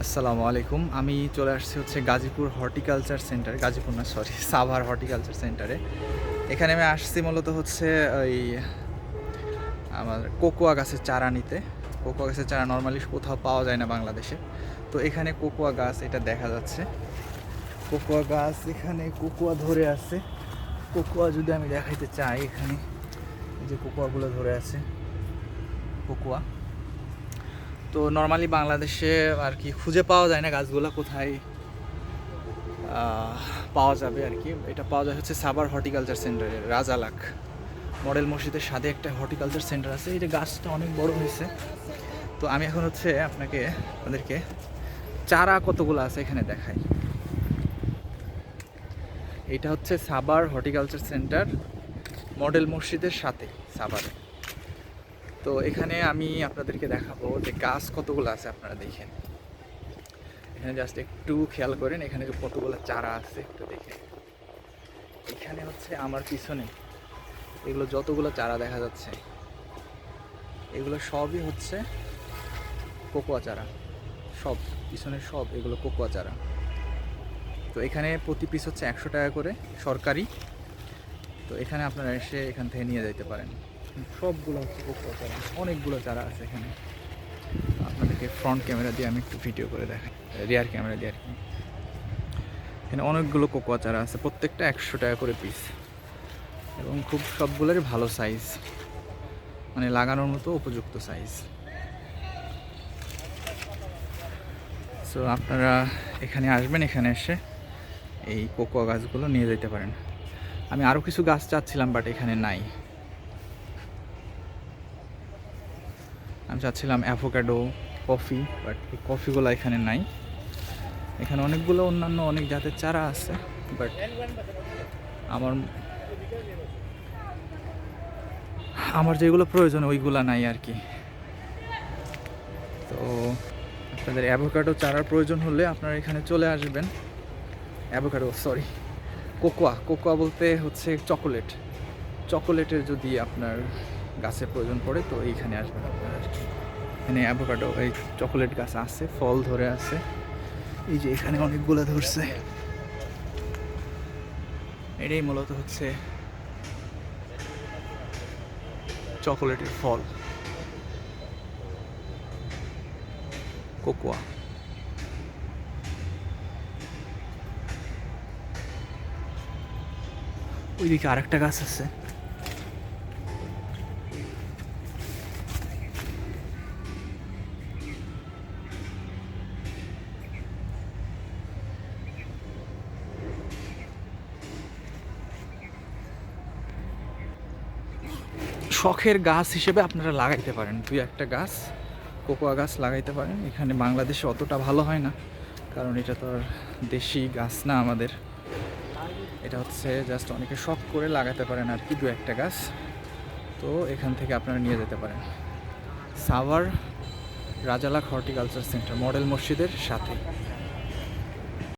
আসসালামু আলাইকুম। আমি চলে আসছি হচ্ছে গাজীপুর হর্টিকালচার সেন্টার গাজীপুর না সরি সাভার হর্টিকালচার সেন্টারে এখানে আমি আসছি মূলত হচ্ছে ওই আমার কোকোয়া গাছের চারা নিতে। কোকোয়া গাছের চারা নর্মালি কোথাও পাওয়া যায় না বাংলাদেশে। তো এখানে কোকোয়া গাছ এটা দেখা যাচ্ছে। কোকোয়া গাছ এখানে কোকোয়া ধরে আছে। কোকোয়া যদি আমি দেখাইতে চাই এখানে, এই যে কোকোয়াগুলো ধরে আছে, কোকোয়া। তো নর্মালি বাংলাদেশে আর কি খুঁজে পাওয়া যায় না গাছগুলো কোথায় পাওয়া যাবে আর কি। এটা পাওয়া যায় হচ্ছে সাবার হর্টিকালচার সেন্টারে রাজালাক মডেল মসজিদের সাথে একটা হর্টিকালচার সেন্টার আছে যে গাছটা অনেক বড় হয়েছে। তো আমি এখন হচ্ছে আপনাকে, আপনাদেরকে চারা কতগুলো আছে এখানে দেখাই। এটা হচ্ছে সাবার হর্টিকালচার সেন্টার মডেল মসজিদের সাথে, সাভারে। তো এখানে আমি আপনাদেরকে দেখাবো যে গাছ কতগুলো আছে, আপনারা দেখেন। এখানে জাস্ট একটু খেয়াল করেন, এখানে যে কতগুলো চারা আছে, একটু দেখেন। এখানে হচ্ছে আমার পিছনে এগুলো যতগুলো চারা দেখা যাচ্ছে, এগুলো সবই হচ্ছে কোকোয়া চারা। সব, পিছনে সব এগুলো কোকোয়া চারা। তো এখানে প্রতি পিস হচ্ছে একশো টাকা করে সরকারি। তো এখানে আপনারা এসে এখান থেকে নিয়ে যেতে পারেন। সবগুলো হচ্ছে কোকোয়া চারা অনেকগুলো চারা আছে এখানে। আপনাদেরকে ফ্রন্ট ক্যামেরা দিয়ে আমি একটু ভিডিও করে দেখাই। রিয়ার ক্যামেরা দিয়ে আর কি। এখানে অনেকগুলো কোকোয়া চারা আছে, প্রত্যেকটা একশো টাকা করে পিস এবং খুব সবগুলোরই ভালো সাইজ মানে লাগানোর মতো উপযুক্ত সাইজ সো আপনারা এখানে আসবেন, এখানে এসে এই কোকোয়া গাছগুলো নিয়ে যেতে পারেন। আমি আরও কিছু গাছ চাচ্ছিলাম বাট এখানে নাই। আমি চাচ্ছিলাম অ্যাভোকাডো কফি বাট এই কফিগুলো এখানে নাই। এখানে অনেকগুলো অন্যান্য অনেক জাতের চারা আছে বাট আমার আমার যেগুলো প্রয়োজন ওইগুলো নাই আর কি। তো আপনাদের অ্যাভোকাডো চারার প্রয়োজন হলে আপনারা এখানে চলে আসবেন। Avocado sorry cocoa. কোকোয়া বলতে হচ্ছে চকোলেট চকোলেটের যদি আপনার গাছের প্রয়োজন পড়ে, তো এইখানে আসবেন আপনারা। এখানে অ্যাভোকাডো এই চকোলেট গাছ আছে, ফল ধরে আছে। এই যে এখানে অনেকগুলো ধরছে। এটাই মূলত হচ্ছে চকোলেটের ফল। কোকোয়া। ওইদিকে আরেকটা গাছ আছে। শখের গাছ হিসেবে আপনারা লাগাইতে পারেন। দুই একটা গাছ, কোকোয়া গাছ লাগাইতে পারেন। এখানে বাংলাদেশে অতটা ভালো হয় না, কারণ এটা তো আর দেশি গাছ না আমাদের। এটা হচ্ছে জাস্ট অনেকে শখ করে লাগাতে পারেন আর কি দু একটা গাছ। তো এখান থেকে আপনারা নিয়ে যেতে পারেন। সাভার রাজালাক হর্টিকালচার সেন্টার, মডেল মসজিদের সাথে।